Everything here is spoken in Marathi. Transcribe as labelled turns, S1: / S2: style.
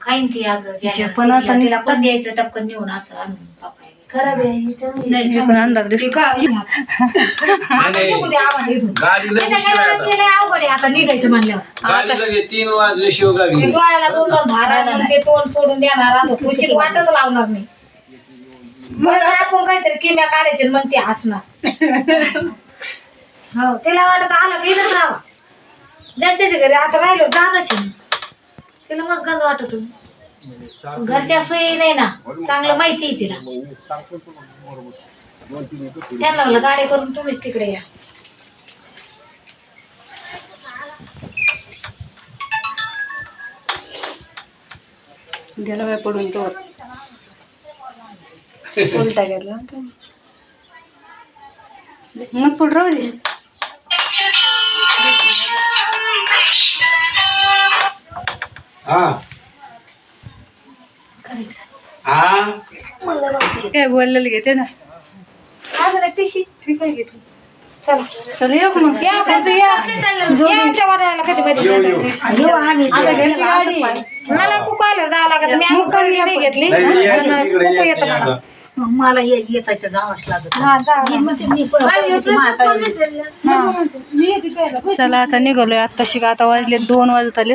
S1: खाईन ती अगं
S2: जे. पण आता
S1: तिला-. पण द्यायचं टपकन नेऊन असं आणून पप्पाला.
S3: खराब आहे ही चांगली आहे.
S2: हे पण अंधार दिसतो.
S1: आता? निघू दे आम्हाला इथून.
S4: गाडी लगेच
S1: अवघड आहे आता निघायचं म्हणल्यावर.
S4: गाडी लगेच तीन वाजले शिव
S1: ते
S4: गाडी
S1: डोळ्याला दोन दोन धारा मग ते तोंड सोडून देणार असं. खुशीत वाटच लावणार नाही. मग आपण काहीतरी किम्या काढायचे मग ते हसणार. हो तिला वाटत आलं की इथंच राहावं. जास्तीच्या घरी आता राहिलो जाणंच आहे. तिला मस्त गंज वाटत होती. घरच्या सोयी नाही ना. चांगलं माहिती आहे तिला. त्यांना म्हणलं गाडी करून तुम्हीच तिकडे या.
S2: गेला बाय पडून तो उलटा गेला मग पुढं राहू दे. काय बोललेलं घेते ना? चला. येऊ का मग?
S1: या
S2: घरची गाडी.
S1: मला जावं लागत मी
S2: मुक्कामी
S1: मुक्कामी
S2: या
S1: नाही
S2: पण.
S1: घेतली येतं
S4: की
S1: मला.
S4: आता.
S3: मला ये येत आहे जावंच लागत.
S2: चला आता निघालोय. आता शिका आता वाजले दोन वाजत आले